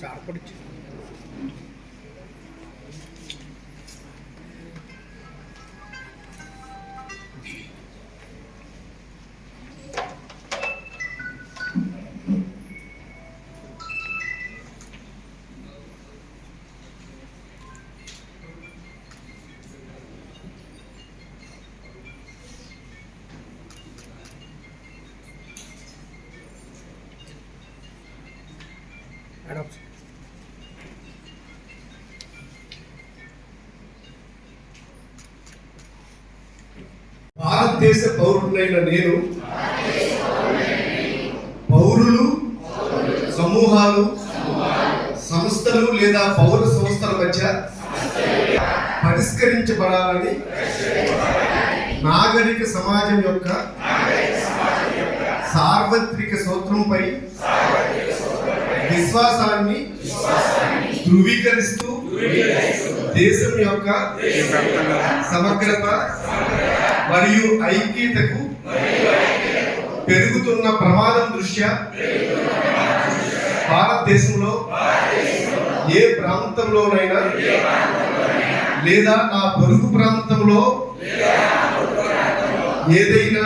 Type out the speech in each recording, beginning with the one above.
ചാർപ്പടിച്ചു adoption. భారతదేశ పౌరుడైన నేను పౌరులు సమూహాలు సంస్థలు లేదా పౌర సంస్థల మధ్య పరిష్కరించబడాలని నాగరిక సమాజం యొక్క సార్వత్రిక సూత్రంపై విశ్వాసాన్ని ధృవీకరిస్తూ దేశం యొక్క సమగ్రత మరియు ఐక్యతకు పెరుగుతున్న ప్రమాదం దృష్ట్యా? భారతదేశంలో ఏ ప్రాంతంలోనైనా లేదా నా పొరుగు ప్రాంతంలో ఏదైనా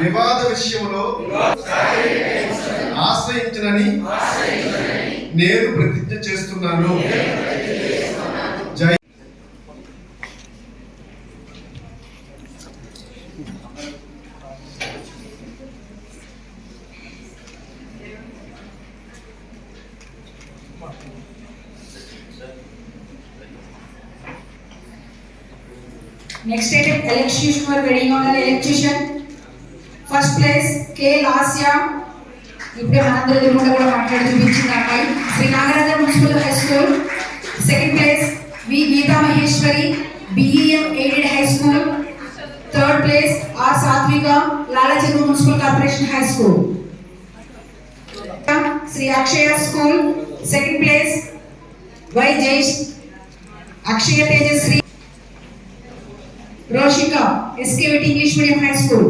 వివాద విషయంలో ఆశ్రయించనని నేను ప్రతిజ్ఞ చేస్తున్నాను. Next item, electrician for wedding honor electrician first place కే లాస్యా ఇప్పుడే మనందరి ఎదురుగుండా కూడా మాట్లాడి చూపించింది అమ్మాయి. Shri Nagaraja municipal high school. Second place V. Geetha Maheshwari BEM aided high school third place R. Sathvika Lalacheruvu municipal corporation high school. Shri Akshaya school. Second place Y. Jaish Akshaya Tejashri. Roshika SKVT English medium high school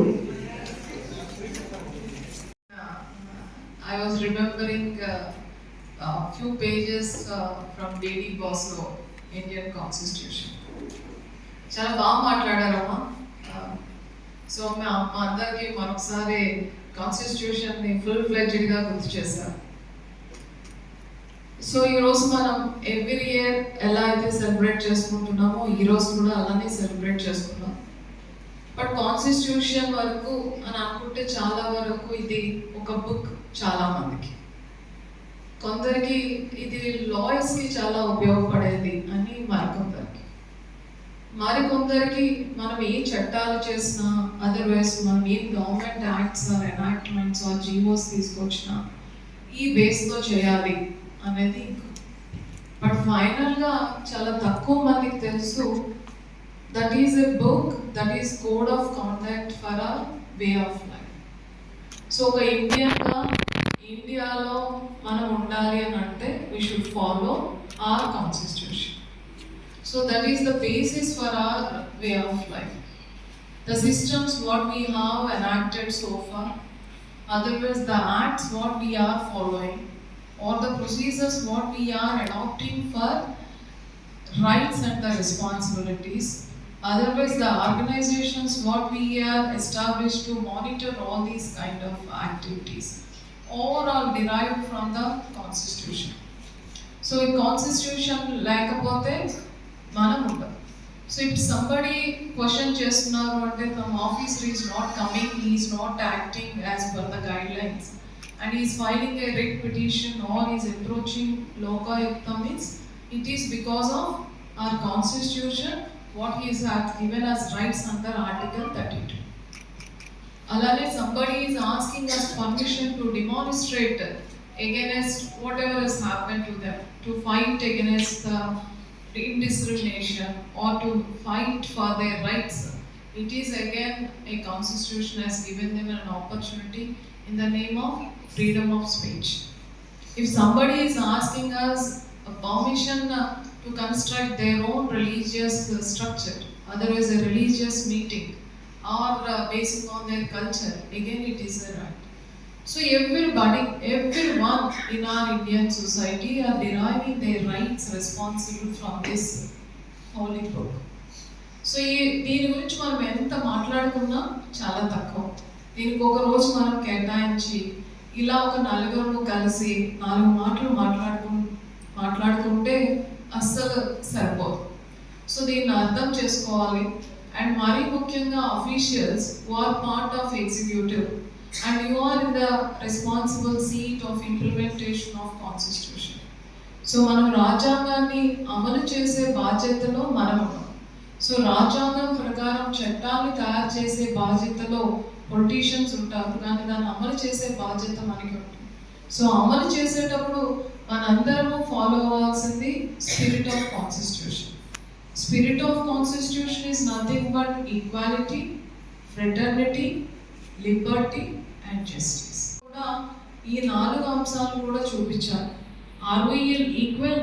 I was remembering uh, a few pages uh, from D.D. Boslow, Indian Constitution. చాలా బాగా మాట్లాడారమ్మా so మా మా అందరికి మరొకసారి కాన్స్టిట్యూషన్ని full ఫ్లెడ్జ్డ్గా గుర్తు చేశారు so ఈరోజు మనం ఎవ్రీ ఇయర్ ఎలా అయితే సెలబ్రేట్ చేసుకుంటున్నామో ఈరోజు కూడా అలానే సెలబ్రేట్ చేసుకున్నాం బట్ కాన్స్టిట్యూషన్ వరకు అని అనుకుంటే చాలా వరకు ఇది ఒక బుక్ చాలా మందికి. కొందరికి ఇది లాయర్స్కి చాలా ఉపయోగపడేది అని మరికొందరికి. మరికొందరికి మనం ఏ చట్టాలు చేసినా అదర్వైజ్ మనం ఏం government acts or enactments or GOs తీసుకొచ్చినా ఈ బేస్తో చేయాలి. అనేది బట్ ఫైనల్గా చాలా తక్కువ మందికి తెలుసు that is a book that is code of contact for a way of life so ఒక ఇండియన్గా ఇండియాలో మనం ఉండాలి అని అంటే we should follow our constitution so that is the basis for our way of life the systems what we have enacted so far otherwise the acts what we are following or the procedures what we are adopting for rights and the responsibilities. Otherwise, the organizations what we are established to monitor all these kind of activities, all are derived from the constitution. So, in constitution లేకపోతే మనం ఉండదు so if somebody question చేస్తున్నారు అంటే తమ officer is not coming is not acting as per the guidelines and he is filing a writ petition or is approaching Lokayukta means it is because of our constitution what he is given us rights under Article 32. Alane somebody is asking us permission to demonstrate against whatever has happened to them, to fight against the indiscrimination or to fight for their rights. It is again a constitution has given them an opportunity in the name of freedom of speech. If somebody is asking us a permission uh, to construct their own religious uh, structure, otherwise a religious meeting, or uh, basing on their culture, again it is a right. So everybody, everyone in our Indian society are deriving their rights responsible from this holy book. So ఈ దీని గురించి మనం ఎంత మాట్లాడుకున్నా చాలా తక్కువ దీనికి ఒక రోజు మనం కేటాయించి ఇలా ఒక నలుగురు కలిసి నాలుగు మాటలు మాట్లాడుకు మాట్లాడుకుంటే అస్సలు సరిపోదు. సో దీన్ని అర్థం చేసుకోవాలి. అండ్ మరీ ముఖ్యంగా officials are part of executive and you are in the responsible seat of implementation of constitution so మనం రాజ్యాంగాన్ని అమలు చేసే బాధ్యతలో మనం సో రాజ్యాంగం ప్రకారం చట్టాన్ని తయారు చేసే బాధ్యతలో పొలిటీషియన్స్ ఉంటారు. కానీ దాన్ని అమలు చేసే బాధ్యత మనకి ఉంటుంది. సో అమలు చేసేటప్పుడు మనందరము ఫాలో అవ్వాల్సింది spirit of constitution spirit of constitution is nothing but equality fraternity liberty and justice కూడా ఈ నాలుగు అంశాలు కూడా చూపించాలి. ఆర్వీఎల్ ఈక్వల్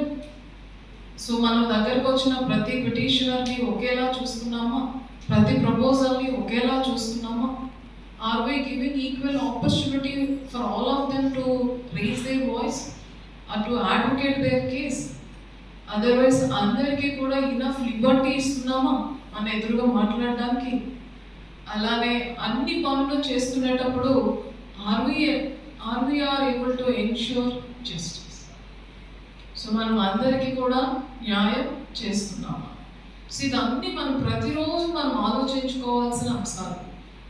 సో మన దగ్గరకు వచ్చిన ప్రతి పిటిషనర్ని ఒకేలా చూస్తున్నామా? ప్రతి ప్రపోజల్ని ఒకేలా చూస్తున్నామా? Are we giving equal opportunity for all of them to raise they voice to advocate their case otherwise అందరికీ కూడా ఇనఫ్ లిబర్టీ ఇస్తున్నామా? మన ఎదురుగా మాట్లాడడానికి. అలానే అన్ని పనులు చేస్తునేటప్పుడు are we are we are able to ensure justice so మనం అందరికీ కూడా న్యాయం చేస్తున్నామా? సో ఇదన్నీ మనం ప్రతిరోజు మనం ఆలోచించుకోవాల్సిన అంశాలు.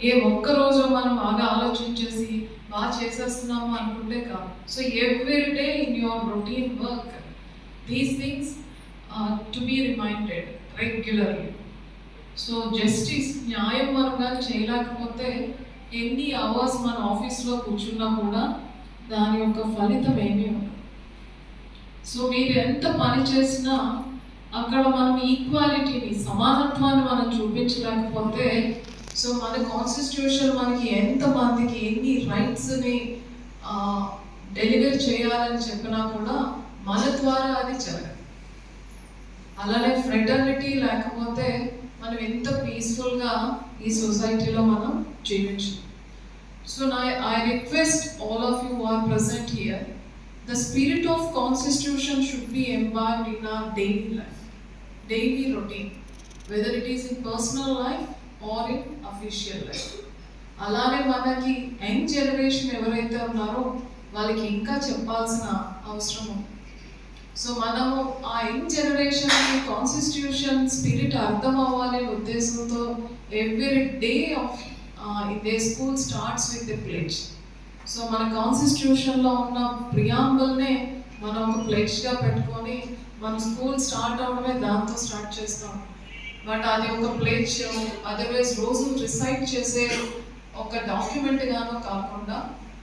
ఏ ఒక్క రోజు మనం బాగా ఆలోచించేసి బాగా చేసేస్తున్నాము అనుకుంటే కాదు. So every day in your routine work these things to be reminded regularly so justice న్యాయం మనం కానీ చేయలేకపోతే ఎన్ని అవర్స్ మన ఆఫీస్లో కూర్చున్నా కూడా దాని యొక్క ఫలితం ఏమీ ఉండదు. సో మీరు ఎంత పని చేసినా అక్కడ మనం ఈక్వాలిటీని సమానత్వాన్ని మనం చూపించలేకపోతే సో మన కాన్స్టిట్యూషన్ మనకి ఎంత మందికి ఎన్ని రైట్స్ని డెలివర్ చేయాలని చెప్పినా కూడా మన ద్వారా అది జరగదు. అలానే ఫ్రెటర్నిటీ లేకపోతే మనం ఎంత పీస్ఫుల్గా ఈ సొసైటీలో మనం జీవించు సో నా I request all of you are present here the spirit of constitution should be embedded in our daily life daily routine whether it is in personal life or in official life అలానే మనకి young generation ఎవరైతే ఉన్నారో వాళ్ళకి ఇంకా చెప్పాల్సిన అవసరం ఉంది. So మనము ఆ యంగ్ జనరేషన్ కాన్స్టిట్యూషన్ స్పిరిట్ అర్థం అవ్వాలి ఉద్దేశంతో every day of the school starts with the pledge so మన కాన్స్టిట్యూషన్లో ఉన్న ప్రియాంబుల్నే మనం ఒక ప్లేట్స్గా పెట్టుకొని మన స్కూల్ స్టార్ట్ అవడమే దాంతో స్టార్ట్ చేస్తాం. బట్ అది ఒక ప్లేట్ అదర్వైజ్ రోజు రిసైట్ చేసే ఒక డాక్యుమెంట్ గానో కాకుండా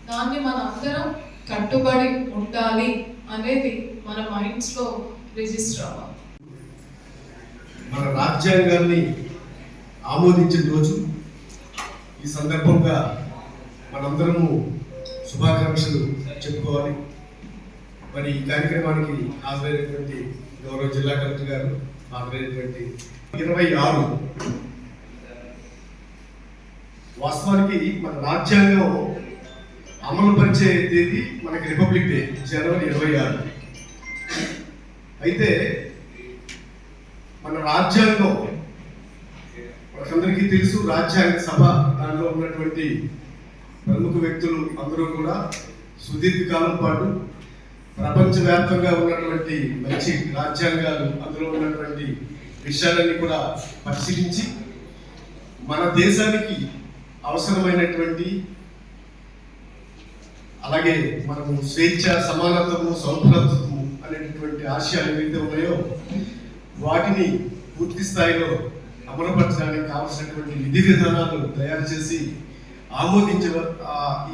దాన్ని మన అందరం కట్టుబడి ఉండాలి అనేది మన మైండ్స్లో రిజిస్టర్ అవ్వాలి. మన రాజ్యాంగాన్ని ఆమోదించిన రోజు ఈ సందర్భంగా మనందరము శుభాకాంక్షలు చెప్పుకోవాలి. మరి ఈ కార్యక్రమానికి హాజరైనటువంటి గౌరవ జిల్లా కలెక్టర్ గారు హాజరైనటువంటి ఇరవై ఆరు. వాస్తవానికి మన రాజ్యాంగం అమలు పరిచే తేదీ మనకి రిపబ్లిక్ డే జనవరి ఇరవై ఆరు. అయితే మన రాజ్యాంగం మనకందరికీ తెలుసు రాజ్యాంగ సభ దానిలో ఉన్నటువంటి ప్రముఖ వ్యక్తులు అందరూ కూడా సుదీర్ఘ కాలం పాటు ప్రపంచవ్యాప్తంగా ఉన్నటువంటి మంచి రాజ్యాంగాలు అందులో ఉన్నటువంటి విషయాలన్నీ కూడా పరిశీలించి మన దేశానికి అవసరమైనటువంటి అలాగే మనము స్వేచ్ఛ సమానత్వము సౌభ్రతము అనేటటువంటి ఆశయాలు ఏవైతే ఉన్నాయో వాటిని పూర్తి స్థాయిలో అమలుపరచడానికి కావలసినటువంటి విధి విధానాలు తయారు చేసి ఆమోదించే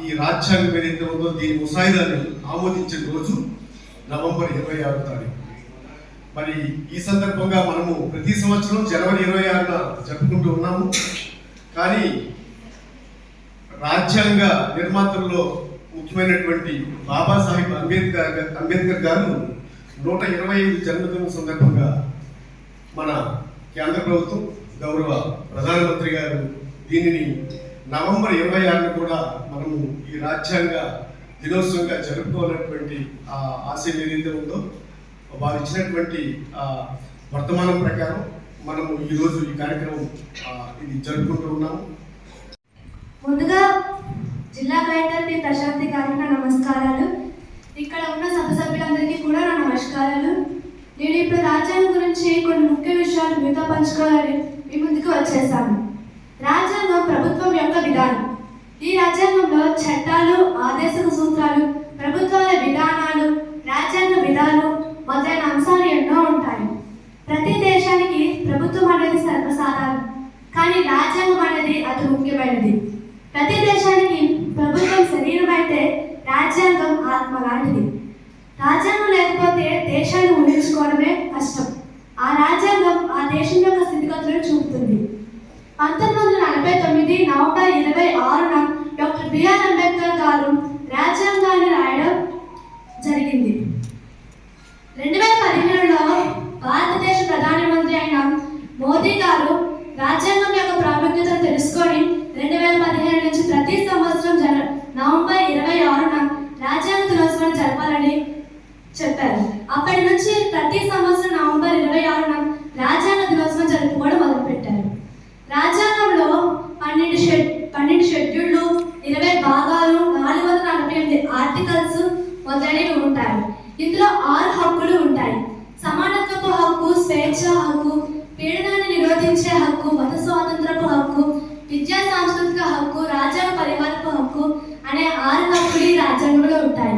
ఈ రాజ్యాంగం ఏదైతే ఉందో దీని ముసాయిదాన్ని ఆమోదించే రోజు నవంబర్ ఇరవై ఆరు తారీఖు. మరి ఈ సందర్భంగా మనము ప్రతి సంవత్సరం జనవరి ఇరవై ఆరున జరుపుకుంటూ ఉన్నాము. కానీ రాజ్యాంగ నిర్మాతల్లో ముఖ్యమైనటువంటి బాబాసాహెబ్ అంబేద్కర్ అంబేద్కర్ గారు నూట ఇరవై ఐదు జన్మదినం సందర్భంగా మన కేంద్ర ప్రభుత్వం గౌరవ ప్రధానమంత్రి గారు దీనిని నవంబర్ ఇరవై ఆరున కూడా మనము ఈ రాజ్యాంగ దినోత్సవంగా జరుపుకోవాలన్నటువంటి ఆ ఆశయం ఏదైతే ఉందో వారు ఇచ్చినటువంటి వర్తమానం ప్రకారం మనము ఈరోజు ఈ కార్యక్రమం ఇది జరుపుకుంటూ ఉన్నాము. ముందుగా జిల్లా కలెక్టర్ పి ప్రశాంతి గారికి నా నమస్కారాలు. ఇక్కడ ఉన్న సభ సభ్యులందరికీ కూడా నా నమస్కారాలు. నేను ఇప్పుడు రాజ్యాంగం గురించి కొన్ని ముఖ్య విషయాలు మీతో పంచుకోవాలని మీ ముందుకు వచ్చేసాను. రాజ్యాంగం ప్రభుత్వం యొక్క విధానం. ఈ రాజ్యాంగంలో చట్టాలు ఆదేశక సూత్రాలు ప్రభుత్వాల విధానాలు రాజ్యాంగ విధానం మొదలైన అంశాలు ఎన్నో ఉంటాయి. ప్రతి దేశానికి ప్రభుత్వం అనేది సర్వసాధారణం. కానీ రాజ్యాంగం అనేది అతి ముఖ్యమైనది. ప్రతి దేశానికి ప్రభుత్వం శరీరం అయితే రాజ్యాంగం ఆత్మ లాంటిది. రాజ్యాంగం లేకపోతే దేశాన్ని ఊహించుకోవడమే కష్టం. ఆ రాజ్యాంగం ఆ దేశం యొక్క స్థితిగతులను చూపుతుంది. పంతొమ్మిది వందల నలభై తొమ్మిది నవంబర్ ఇరవై ఆరున డాక్టర్ బిఆర్ అంబేద్కర్ గారు రాజ్యాంగాన్ని రాయడం జరిగింది రెండు వేల పదిహేనులో భారతదేశ ప్రధానమంత్రి అయిన మోదీ గారు రాజ్యాంగం యొక్క ప్రాముఖ్యతను తెలుసుకొని రెండు వేల పదిహేను నుంచి ప్రతి సంవత్సరం జన నవంబర్ ఇరవై ఆరున రాజ్యాంగ దినోత్సవాన్ని జరపాలని చెప్పారు అప్పటి నుంచి ప్రతి సంవత్సరం నవంబర్ ఇరవై ఆరున రాజ్యాంగ దినోత్సవం జరుపుకోవడం మొదలుపెట్టారు రాజ్యాంగంలో పన్నెండు షెడ్ పన్నెండు షెడ్యూళ్ళు ఇరవై భాగాలు నాలుగు వందల నలభై ఎనిమిది ఆర్టికల్స్ మొదలైనవి ఉంటాయి ఇందులో ఆరు హక్కులు ఉంటాయి సమానత్వపు హక్కు స్వేచ్ఛ హక్కు పీడనాన్ని నిరోధించే హక్కు మత స్వాతంత్రపు హక్కు విద్యా సాంస్కృతిక హక్కు రాజ్యాంగ పరిపాలనపు హక్కు అనే ఆరు హక్కులు ఈ రాజ్యాంగంలో ఉంటాయి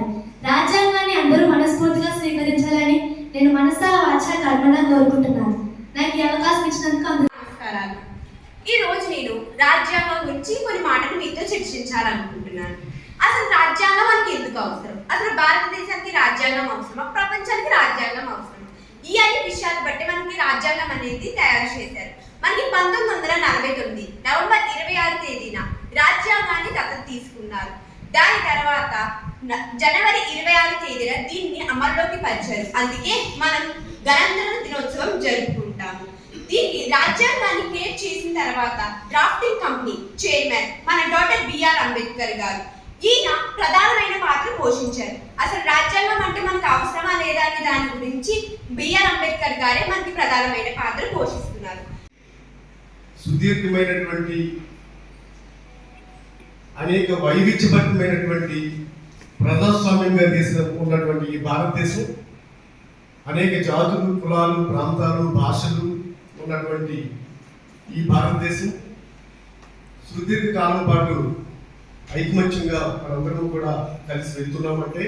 రాజ్యాంగాన్ని అందరూ మనస్ఫూర్తిగా స్వీకరించాలని నేను మనసా వాచ కర్మగా కోరుకుంటున్నాను. నాకు ఈ అవకాశం ఇచ్చినందుకు అందరూ నమస్కారాలు. ఈ రోజు నేను రాజ్యాంగం గురించి కొన్ని మాటలు మీతో చర్చించాలనుకుంటున్నాను. అసలు రాజ్యాంగం మనకి ఎందుకు అవసరం? అసలు భారతదేశానికి రాజ్యాంగం అవసరమా? ప్రపంచానికి రాజ్యాంగం అవసరం ఈ అన్ని విషయాలు బట్టి మనకి రాజ్యాంగం అనేది తయారు చేశారు. మనకి పంతొమ్మిది వందల నలభై తొమ్మిది నవంబర్ ఇరవై ఆరు తేదీన రాజ్యాంగాన్ని దత్తత తీసుకున్నారు. దాని తర్వాత జనవరి ఇరవై ఆరు తేదీన దీన్ని అమల్లోకి పరిచారు. అందుకే మనం గణతంత్ర దినోత్సవం జరుపుకుంటాము. దీన్ని రాజ్యాంగాన్ని క్రియేట్ చేసిన తర్వాత డ్రాఫ్టింగ్ కంపెనీ చైర్మన్ మన డాక్టర్ బిఆర్ అంబేద్కర్ గారు ఈయన ప్రధానమైన పాత్ర పోషించారు. అసలు రాజ్యాంగం అంటే మనకు అవసరమా లేదా అనే దాని గురించి బిఆర్ అంబేద్కర్ గారే మనకి ప్రధానమైన పాత్ర పోషిస్తున్నారు. సుదీర్ఘమైనటువంటి అనేక వైవిధ్యభరితమైనటువంటి ప్రజాస్వామ్యంగా చేసిన ఉన్నటువంటి ఈ భారతదేశం అనేక జాతులు కులాలు ప్రాంతాలు భాషలు ఉన్నటువంటి ఈ భారతదేశం. సుదీర్ఘ కాలం పాటు ఐకమత్యంగా మనందరం కూడా కలిసి వెళ్తున్నామంటే